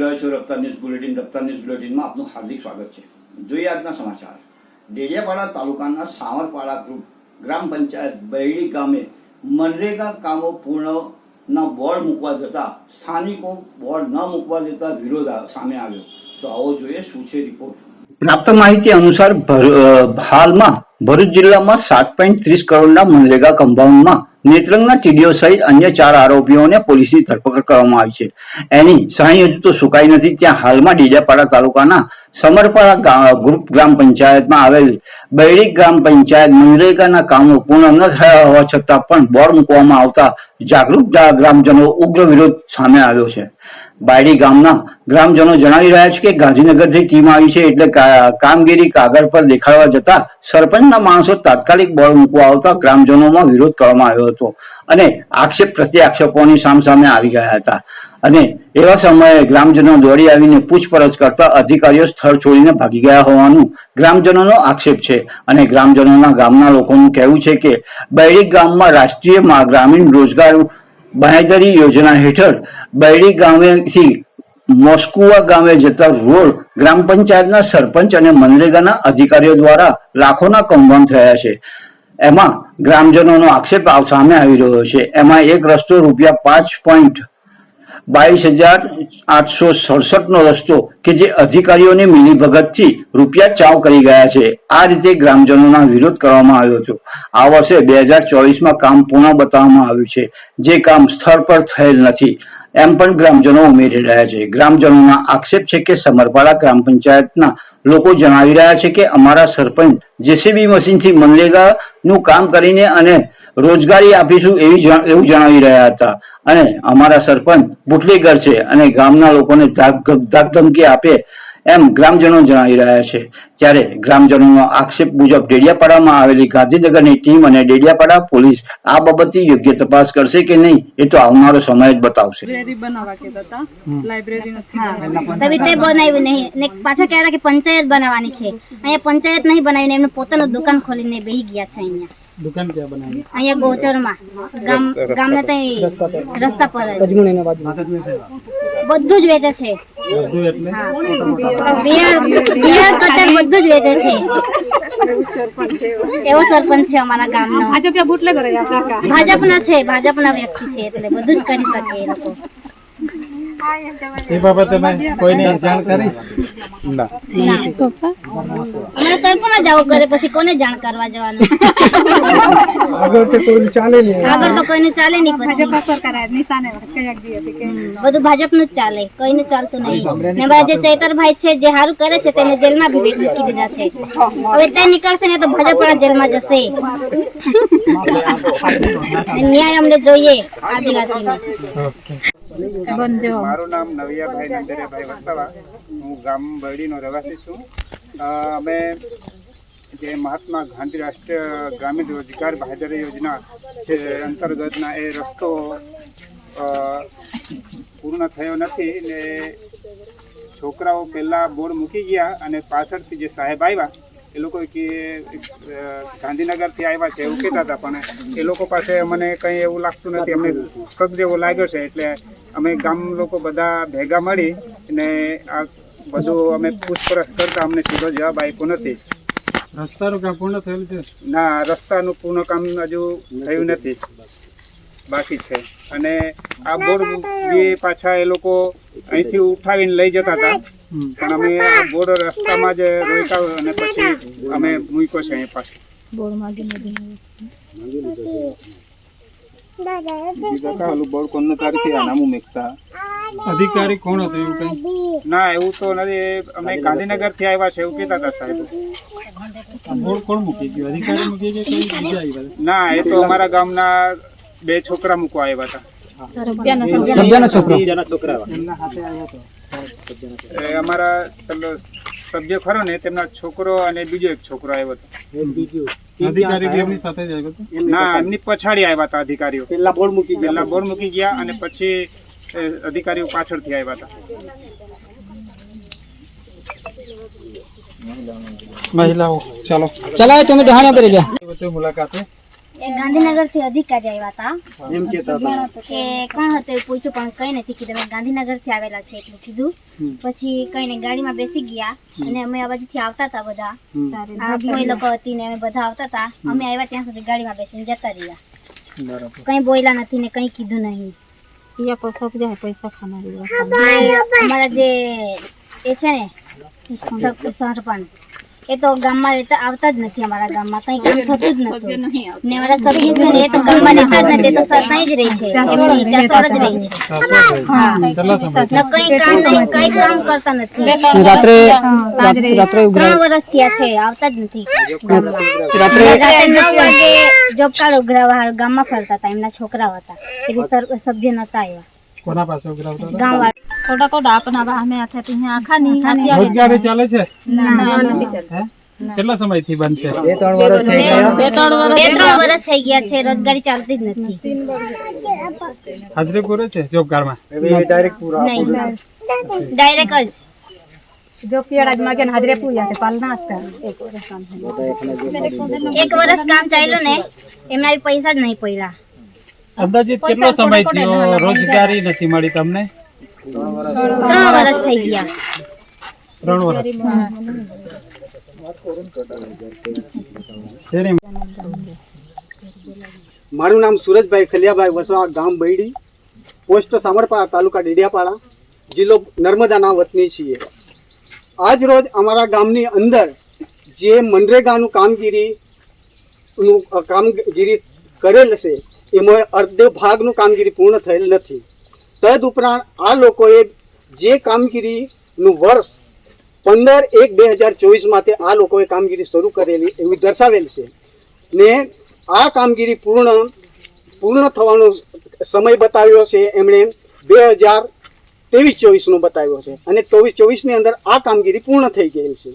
રહ્યા છો Raftaar news bulletin Raftaar news બુલેટિનમાં આપનું હાર્દિક સ્વાગત છે. જોઈએ આજના સમાચાર. ડેડિયાપાડા તાલુકાના સાવરપાડા ગ્રુપ ગ્રામ પંચાયત બૈડી ગામે મનરેગા કામો પૂર્ણના બોર્ડ મૂકવા જતા સ્થાનિકો બોર્ડ ન મૂકવા જતા વિરોધ સામે આવ્યો. તો આવો જોઈએ શું છે રિપોર્ટ પ્રાપ્ત માહિતી અનુસાર હાલમાં ભરૂચ જિલ્લામાં સાત પોઈન્ટ ત્રીસ કરોડના મનરેગા કમ્પાઉન્ડમાં નેત્રંગના ટીડીઓ સહિત અન્ય ચાર આરોપીઓને પોલીસની ધરપકડ કરવામાં આવી છે. એની સહાય હજુ તો સુકાઈ નથી. ત્યાં હાલમાં ડીડિયાપાડા તાલુકાના સમરપાડા ગા- ગ્રુપ ગ્રામ પંચાયતમાં આવેલ બૈડી ગ્રામ પંચાયત મનરેગાના કામો પૂર્ણ ન થયા હોવા છતાં પણ બોર્ડ મૂકવામાં આવતા જાગૃત ગ્રામજનો ઉગ્ર વિરોધ સામે આવ્યો છે. બાયડી ગામના ગ્રામજનો જણાવી રહ્યા છે કે ગાંધીનગરથી ટીમ આવી છે એટલે કામગીરી કાગળ પર દેખાડવા જતા સરપંચના માણસો તાત્કાલિક બોર્ડ મૂકવા આવતા ગ્રામજનોમાં વિરોધ કરવામાં આવ્યો હતો અને આક્ષેપ પ્રત્યે આક્ષેપોની સામસામે આવી ગયા હતા. અને એવા સમયે ગ્રામજનો દોડી આવીને પૂછપરછ કરતા અધિકારીઓ સ્થળ છોડીને ભાગી ગયા હોવાનું ગ્રામજનોનો આક્ષેપ છે. અને ગ્રામજનોના ગામના લોકોનું કહેવું છે કે બૈડી ગામમાં રાષ્ટ્રીય ગ્રામીણ રોજગાર બાંહેધરી યોજના હેઠળ બૈડી ગામેથી મોસ્કુવા ગામે જતા રોડ ગ્રામ પંચાયતના સરપંચ અને મનરેગાના અધિકારીઓ દ્વારા લાખોના કૌભાંડ થયા છે. એમાં ગ્રામજનોનો આક્ષેપ સામે આવી રહ્યો છે. એમાં એક રસ્તો રૂપિયા પાંચ પોઈન્ટ બાવીસ હજાર આઠસો સડસઠ નો રસ્તો કે જે અધિકારીઓની મિલીભગતથી રૂપિયા ચાવ કરી ગયા છે. આ રીતે ગ્રામજનોના વિરોધ કરવામાં આવ્યો હતો. આ વર્ષે બે હજાર ચોવીસમાં કામ પૂર્ણ બતાવવામાં આવ્યું છે. જે કામ સ્થળ પર થયેલ નથી. એમ પણ ગ્રામજનો ઉમેરી રહ્યા છે. ગ્રામજનોના આક્ષેપ છે કે સમરપાડા ગ્રામ પંચાયતના લોકો જણાવી રહ્યા છે કે અમારા સરપંચ જેસીબી મશીનથી મનરેગાનું કામ કરીને અને રોજગારી આપીશું એવી એવું જણાવી રહ્યા હતા. અને અમારા સરપંચ બુટલીગર છે અને ગામના લોકોને ધાક ધાક આપે એમ ગ્રામજનો જણાવી રહ્યા છે. ત્યારે ગ્રામજનોનો આક્ષેપ મુજબ ડેડિયાપાડામાં આવેલી ગાંધીનગરની ટીમ અને ડેડિયાપાડા પોલીસ આ બાબતે યોગ્ય તપાસ કરશે કે નહીં એ તો આવનારો સમય જ બતાવશે. લાઇબ્રેરી બનાવ્યું નહીં ને પાછા કહેતા કે પંચાયત બનાવવાની છે. અહીંયા પંચાયત નહીં બનાવીને એમનું પોતાનું દુકાન ખોલીને બેહી ગયા છે અહીંયા. દુકાન ક્યાં બનાવી? અહીંયા ગોચરમાં. ગામ ગામને ત્યાં રસ્તા પર. જ. ને બાજુ. બધું જ વેચે છે. બધું એટલે? બિયર બિયર કટર બધું જ વેચે છે. એવો સરપંચ છે અમારા ગામનો. ભાજપ બુટલે કરે ભાજપના છે ભાજપના વ્યક્તિ છે એટલે બધું જ કરી શકે એ લોકો. એ બાબતે મેં કોઈને જાણ કરી ના ના અમારે સરપંચ જ આવું કરે પછી કોને જાણ કરવા જવાનું આગળ તો કોઈ ચાલે નહીં આગળ તો કોઈને ચાલે નહીં પછી ભાજપ સરકાર આ નિશાને કયાક દી હતી કે બધું ભાજપનું જ ચાલે કોઈનું ચાલતું નહીં ને બધા જે ચૈતરભાઈ છે જે સારું કરે છે તેને જેલમાં બી મૂકી દીધા છે હવે તે નીકળશે ને તો ભાજપ વાળા જેલમાં જશે ને ન્યાય અમને જોઈએ આદિવાસીને મારું નામ નવિયાભાઈ નંદરિયાભાઈ વસાવા. હું ગામ બરડીનો રહેવાસી છું. અમે જે મહાત્મા ગાંધી રાષ્ટ્રીય ગ્રામીણ રોજગાર બાહેધરી યોજના જે અંતર્ગતના એ રસ્તો પૂર્ણ થયો નથી ને છોકરાઓ પહેલાં બોર્ડ મૂકી ગયા અને પાછળથી જે સાહેબ આવ્યા એ લોકો કે ગાંધીનગરથી આવ્યા છે એવું કહેતા હતા પણ એ લોકો પાસે મને કંઈ એવું લાગતું નથી. અમને શક જેવો લાગ્યો છે એટલે અમે ગામ લોકો બધા ભેગા મળી અને આ બધું અમે પૂછપરછ કરતા અમને સીધો જવાબ આપ્યો નથી. રસ્તાનું કામ પૂર્ણ થયેલું છે? ના રસ્તાનું પૂર્ણ કામ હજુ થયું નથી. બાકી છે. અને આ બોર્ડ પાછા એ લોકો અહીંથી ઉઠાવીને લઈ જતા હતા. પણ અમે બોર્ડ રસ્તામાં જ રોક્યા અને પછી અમે મૂક્યો છે અહીં પાછું. અધિકારી કોણ હતો એવું કઈ? ના એવું તો નથી. અમે ગાંધીનગરથી આવ્યા છે એવું કહેતા હતા સાહેબ. બોર્ડ કોણ મૂકી ગયું? અધિકારી મૂકી ગયું કોઈ બીજા આવ્યા ના એ તો અમારા ગામના બે છોકરા મૂકવા આવ્યા હતા. છોકરા અમારા પેલો સભ્ય ખરો ને તેમના છોકરો અને બીજો એક છોકરો આવ્યો હતો. અધિકારી બી એમની સાથે જ આવ્યો હતો? ના એમની પછાડી આવ્યા હતા અધિકારીઓ. પેલા બોર્ડ મૂકી પેલા બોર્ડ મૂકી ગયા અને પછી અધિકારીઓ પાછળથી આવ્યા હતા. મહિલાઓ ચાલો. ચલાય તમે ડહાણા કરી જા મુલાકાતે એ ગાંધીનગરથી અધિકારી આવ્યા હતા. એમ કેતા હતા. કે કોણ હતું એ પૂછ્યું પણ કઈ નથી કીધું. અમે ગાંધીનગરથી આવેલા છે એટલું કીધું. પછી કઈ નહીં ગાડીમાં બેસી ગયા અને અમે આ બાજુથી આવતા હતા બધા. કોઈ લોકો હતી ને અમે બધા આવતા હતા. અમે આવ્યા ત્યાં સુધી ગાડીમાં બેસીને જતા રહ્યા. કઈ બોલ્યા નથી ને કઈ કીધું નહીં. પૈસા ખાના અમારા જે એ છે ને સર- સરપંચ. એ તો ગામમાં રહેતા આવતા જ નથી અમારા ગામમાં. કઈ કામ થતું જ નથી. ને અમારા સભ્ય છે ને એ તો ગામમાં રહેતા જ નથી. એ તો સરસાઈ જ રહી છે. એમની ચાસોડ જ રહી છે. ને કઈ કામ નહીં કઈ કામ કરતા નથી. રાત્રે રાત્રે ત્રણ વર્ષ થયા છે આવતા જ નથી રાત્રે નવ વાગે જોબ કાર્ડ ઉઘરાવા ગામમાં ફરતા હતા એમના છોકરાઓ હતા. એટલે સભ્ય નતા આવ્યા. કોના પાસે ઉઘરાવતા હતા? કોડા કોડા આપના વાહમે આથે તો અહીંયા આખા ની રોજગારી ચાલે છે? ના નથી ચાલતા. કેટલા સમયથી બંધ છે? બે ત્રણ વર્ષ થઈ ગયા. બે ત્રણ વર્ષ બે ત્રણ વર્ષ થઈ ગયા છે રોજગારી ચાલતી જ નથી. હાજરી પૂરે છે જોબગારમાં ડાયરેક્ટ પૂરા નહીં ડાયરેક્ટ જ. જો કેળાજમાં કે હાજરે પૂર્યા છે પાલ ના એક વર્ષ કામ એક વર્ષ કામ ચાલ્યું ને એમના પૈસા જ નહીં પડ્યા. અંદાજિત કેટલો સમય થયો? રોજગારી નથી મળી તમને? ત્રણ વર્ષ થઈ ગયા. ત્રણ વર્ષ મારું નામ સુરજભાઈ ખલિયાભાઈ વસવા ગામ બૈડી. પોસ્ટ સામરપાડા તાલુકા ડેડિયાપાડા જિલ્લો નર્મદાના વતની છીએ. આજ રોજ અમારા ગામની અંદર જે મનરેગાનું કામગીરી નું કામગીરી કરેલ છે એમાં અર્ધે ભાગનું કામગીરી પૂર્ણ થયેલ નથી. તદ ઉપરાંત આ લોકોએ જે કામગીરીનું વર્ષ પંદર એક બે હજાર ચોવીસમાં તે આ લોકોએ કામગીરી શરૂ કરેલી એવું દર્શાવેલ છે. ને આ કામગીરી પૂર્ણ પૂર્ણ થવાનો સમય બતાવ્યો છે. એમણે બે હજાર ત્રેવીસ ચોવીસનો બતાવ્યો છે અને ચોવીસ ચોવીસની અંદર આ કામગીરી પૂર્ણ થઈ ગયેલ છે.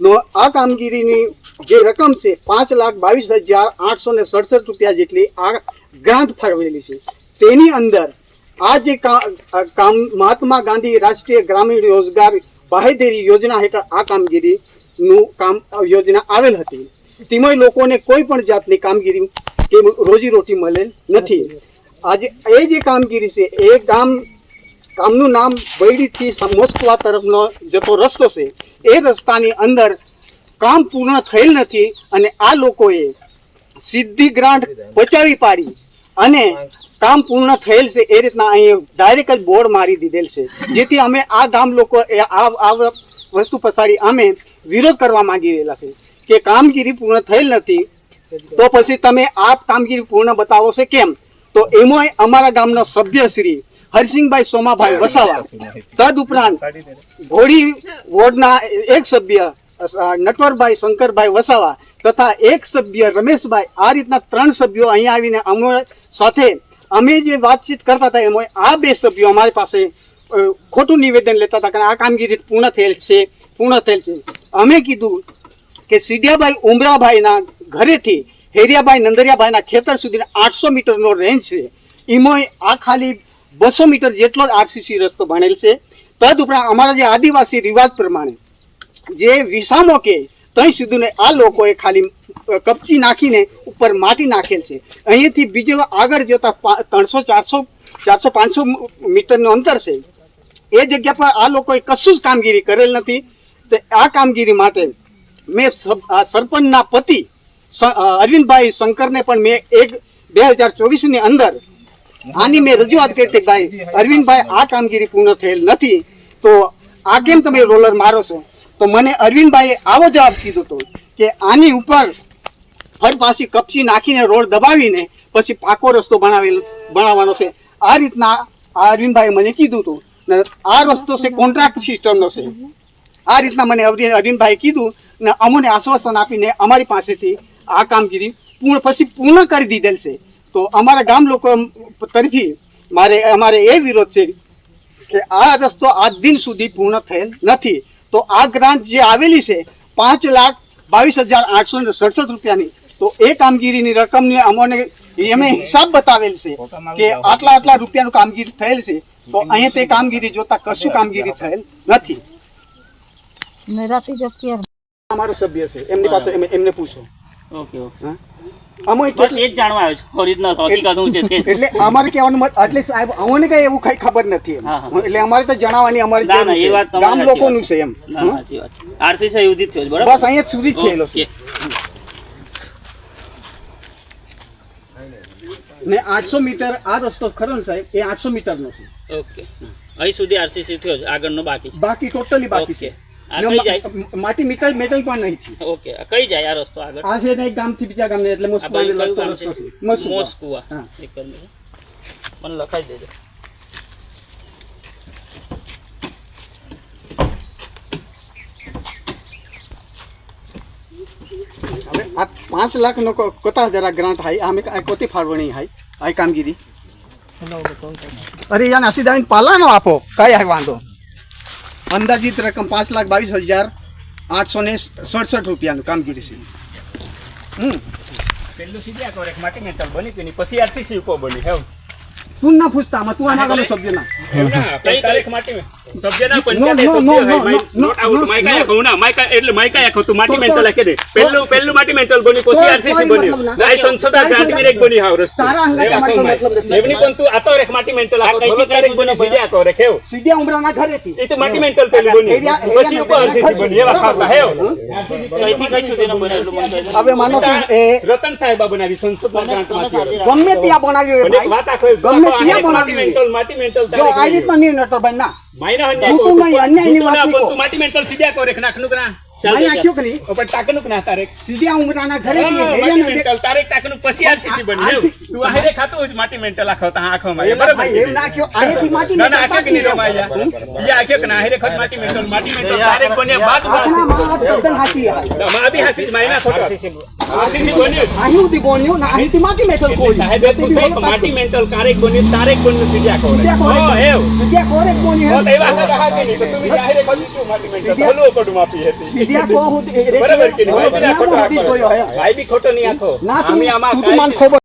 નો આ કામગીરીની જે રકમ છે પાંચ લાખ બાવીસ હજાર આઠસો ને સડસઠ રૂપિયા જેટલી આ ગ્રાન્ટ ફાળવેલી છે. તેની અંદર આ જે કામ, મહાત્મા ગાંધી રાષ્ટ્રીય ગ્રામીણ રોજગાર બાહેધરી યોજના હેઠળ આ કામગીરીનું કામ, યોજના આવેલ હતી. તેમાં લોકોને કોઈ પણ જાતની કામગીરી કે રોજીરોટી મળેલ નથી. આજે એ જે કામગીરી છે, એ ગામ, ગામનું નામ બૈડીથી મોસ્કવા તરફનો જતો રસ્તો છે, એ રસ્તાની અંદર કામ પૂર્ણ થયેલ નથી અને આ લોકોએ સીધી ગ્રાન્ટ બચાવી પાડી અને કામ પૂર્ણ થયેલ છે એ રીતના અહીં ડાયરેક્ટ જ બોર્ડ મારી દીધેલ છે. જેથી અમે આ ગામ લોકો આ વસ્તુ પસારી અમે વિરોધ કરવા માંગી રહેલા છે કે કામગીરી પૂર્ણ થયેલ નથી તો પછી તમે આ કામગીરી પૂર્ણ બતાવો છે કેમ? તો એમાં અમારા ગામનો સભ્ય શ્રી હરસિંહભાઈ સોમાભાઈ વસાવા તદ ઉપરાંત ઘોડી વોર્ડના એક સભ્ય નટવરભાઈ, શંકરભાઈ વસાવા તથા એક સભ્ય રમેશભાઈ, આ રીતના ત્રણ સભ્યો અહીંયા આવીને અમે સાથે અમે જે વાતચીત કરતા હતા એમાં આ બે સભ્યો અમારી પાસે ખોટું નિવેદન લેતા હતા કે આ કામગીરી પૂર્ણ થયેલ છે, પૂર્ણ થયેલ છે. અમે કીધું કે સીડિયાભાઈ ઉમરાભાઈના ઘરેથી હેરિયાભાઈ નંદરિયાભાઈના ખેતર સુધી આઠસો મીટરનો રેન્જ છે. એમાં આ ખાલી બસો મીટર જેટલો જ આરસીસી રસ્તો ભણેલ છે. તદ ઉપરાંત અમારા જે આદિવાસી રિવાજ પ્રમાણે જે વિસામો કે ત્યાં સુધીને આ લોકોએ ખાલી કપચી નાખીને ઉપર માટી નાખેલ છે. અહીંયાથી બીજો આગળ જતા ત્રણસો, ચારસો ચારસો, પાંચસો મીટરનું અંતર છે. એ જગ્યા પર આ લોકોએ કશું જ કામગીરી કરેલ નથી. તે આ કામગીરી માટે મેં સરપંચના પતિ અરવિંદભાઈ શંકરને પણ મેં એક બે હજાર ચોવીસની અંદર આની મેં રજૂઆત કરી હતી ભાઈ, અરવિંદભાઈ આ કામગીરી પૂર્ણ થયેલ નથી, તો આ કેમ તમે રોલર મારો છો? તો મને અરવિંદભાઈએ આવો જવાબ કીધો હતો કે આની ઉપર ફર પાછી કપચી નાખીને રોડ દબાવીને પછી પાકો રસ્તો બનાવેલો, બનાવવાનો છે. આ રીતના આ અરવિંદભાઈએ મને કીધું હતું ને આ રસ્તો છે કોન્ટ્રાક્ટ સિસ્ટમનો છે. આ રીતના મને અરવિંદભાઈએ કીધું ને અમને આશ્વાસન આપીને અમારી પાસેથી આ કામગીરી પૂર્ણ, પછી પૂર્ણ કરી દીધેલ છે. તો અમારા ગામ લોકો તરફી મારે, અમારે એ વિરોધ છે કે આ રસ્તો આજ દિન સુધી પૂર્ણ થયેલ નથી. તો આ ગ્રાન્ટ જે આવેલી છે પાંચ લાખ બાવીસ હજાર આઠસો ને સડસઠ રૂપિયાની. તો એ કામગીરીની રકમની અમને એમણે હિસાબ બતાવેલ છે કે આટલા આટલા રૂપિયાનું કામગીરી થયેલ છે. તો અહીંયા તે કામગીરી જોતા કશું કામગીરી થયેલ નથી. અમારો સભ્ય છે. એમની પાસે એમને પૂછો. Okay okay. અમે કેટલી- એ જ જાણવા આવ્યો છું. ઓરિજિનલ હકીકત છે એટલે અમારે કહેવાનું મત એટલે સાહેબ અમને કઈ એવું કઈ ખબર નથી. એટલે અમારે તો જણાવવાની અમારી ના, ના, એ વાત ગામ લોકોનું છે એમ. ના ના, હં? સાચી વાત આરસી સહી સુધી થયો બરાબર? બસ અહીંયા સુધી જ થયેલો છે. ને આઠસો મીટર આ રસ્તો ખરો ને સાહેબ એ આઠસો મીટરનો છે. ઓકે. અહીં સુધી આરસીસી થયો આગળનો બાકી છે. બાકી ટોટલી બાકી છે. માટી મેટલ મેટલ પણ નહીં છે. ઓકે કઈ જાય આ રસ્તો આગળ? આ છે ને એક ગામથી બીજા ગામને એટલે મોસ્કુવા લગતો રસ્તો છે? મોસ્કુવા હા. મને લખાઈ દેજો. આ પાંચ લાખ નો કો- કોતા જરા ગ્રાન્ટ હાઈ. આમે કોતી ફાળવણી હાઈ. આ કામગીરી. અરે યાર અસીદાન પાલાનો આપો. કઈ વાંધો. અંદાજિત રકમ પાંચ લાખ બાવીસ હજાર આઠસો ને સડસઠ રૂપિયાનું કામગીરી છે. હમ. પેલું સીધી આ કોરેક માટે મેટલ બની કે પછી આરસીસી ઉપર બની, હેવ. તું ના પૂછતા આમાં તું અમારા સભ્ય ના કઈ તારીખ માટે? મે સબ્જેના No, સભ્ય નોટ આઉટ માઈકા ના માઈકા એટલે માઈકા આખો તું માટી મેન્ટલ તો- દે. પેલું પેલું માટી મેન્ટલ બની પછી આરસીસી તો એ બન્યું. મતલબ ના. ના સંસદ તારી ગાંધી બની હાવ રસ્તો. તારા અંગત એ અમારે આખો કોઈ મતલબ નથી. એમની પણ તું આતો રેખ માટી મેન્ટલ આ કઈથી તારીખ બની સુધી સીધી રેખ હેવ. સીડિયા ઉમરાના ઘરેથી. એ તો માટી મેન્ટલ બની પછી ઉપર આરસીસી બની એવા ખાતા હેવ. કઈથી કઈ સુધીનો બનેલું મને હવે માનો કે રતન સાહેબા બનાવી સંસદ ગમે ત્યાં બનાવ્યું ગમે માટી બનાવ્યું મેન્ટલ માટી મેન્ટલ જો આ રીતના નહીં નટરભાઈ ના. માયના હંજે જૂઠું નહીં, અન્યાયની વાત નહીં માટી મેન્ટલ કરો નાખનું કરા ચાલ. આખ્યું ના તારે ઉમરાના માટી મેન્ટલ. તારે ટાકનું પછી આરસીસી બની તું આહેરે ખાતું હોય માટી મેન્ટલ આખો તા આખો માં એલા એમ ના કયો. અહીંયાથી માટી ના ના આખે કે રમાય જા ઈ આખે કે આહેરે ખત માટી મેન્ટલ માટી મેન્ટલ તારે કોને બાદ આપણા તદ્દન હાચી છે. બી હાસી માયના ખોટો. આરસીસી બન્યું અહીં સુધી બોલ્યું ને અહીંથી માટી મેટલ કોઈ સાહેબે પૂછે કે માટી મેન્ટલ કારેક બન્યું તારેક બન્યું સીધ્યા કરો કોરે હો એવું. સીડિયા કોરે જ બોલ્યું તો એવા હતા હા કે નહીં તો તું આહેરે ખત માટી મેન્ટલ. સીડિયા- ભલું કડું હતી. સીડિયા કો હું બરાબર કે નહીં ભાઈ બી ના ખોટો હોતી જોયો હે આખો ભાઈ બી ખોટો નહીં આખો ના આમે આમાં તું તું મને કાંઈ ખબર